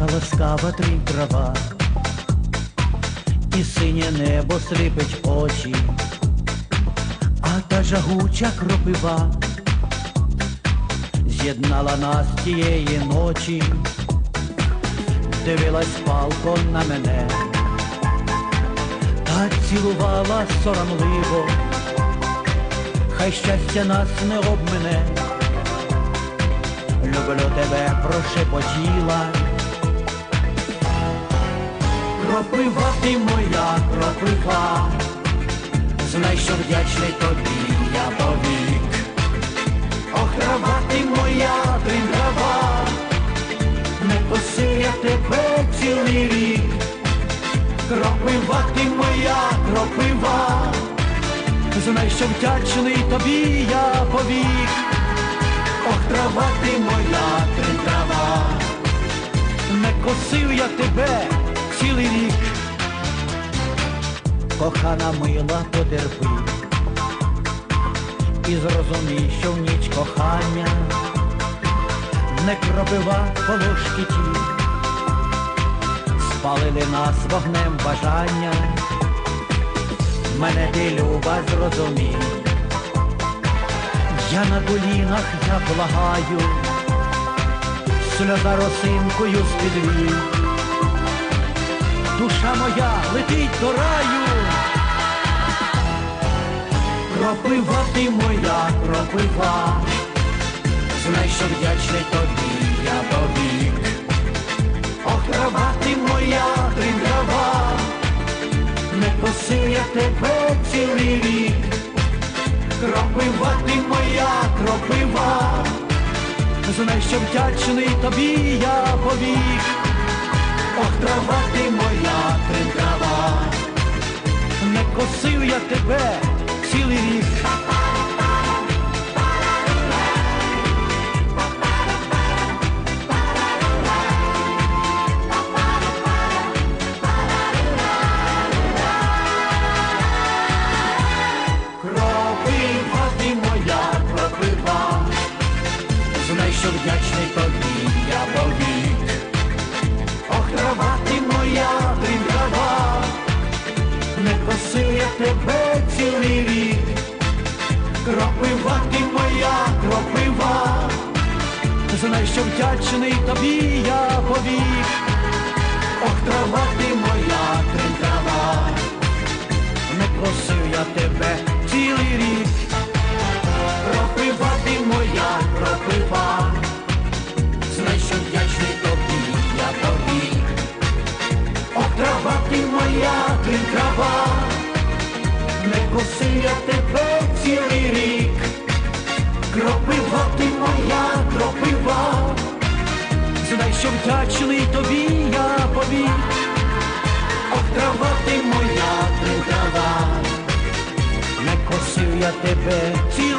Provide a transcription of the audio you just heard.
ласкава тринь трава, і синє небо сліпить очі, а та жагуча кропива з'єднала нас тієї ночі, дивилась палко на мене, та цілувала соромливо, хай щастя нас не обмене. Люблю тебе, прошепотіла. Кропива ти моя кропива, знай, що вдячний тобі я повік. Ох, трава ти моя трава, не косив я тебе цілий рік. Кропива ти моя кропива, знай, що вдячний тобі я повік. Ох, трава ти моя трава, не косив я тебе цілий рік. Кохана мила потерпи, і зрозумій, що в ніч кохання не кропива полушки ті, спалили нас вогнем бажання, мене ти люба зрозумій. Я на колінах я благаю, сльоза росинкою спідвій. Душа моя летить до раю. Кропива ти моя кропива, знай, що вдячний тобі я повік. Ох, трава ти моя трава, не косив я тебе цілий рік. Кропива ти моя кропива, знай, що вдячний тобі я повік. Ох, трава ти моя трава, не косив я тебе цілий рік. Кропива моя кропива, знай, вдячний тобі Кропива ти моя кропива, знай, що вдячний тобі я повік. Ох, трава ти моя трава, не просив я тебе цілий рік. Кропива ти моя кропива, знай, вдячний тобі я повік. Ох, трава ти моя трава, не косив я тебе що вдячний тобі я повік. Ох, трава ти моя трава, не косив я тебе рік.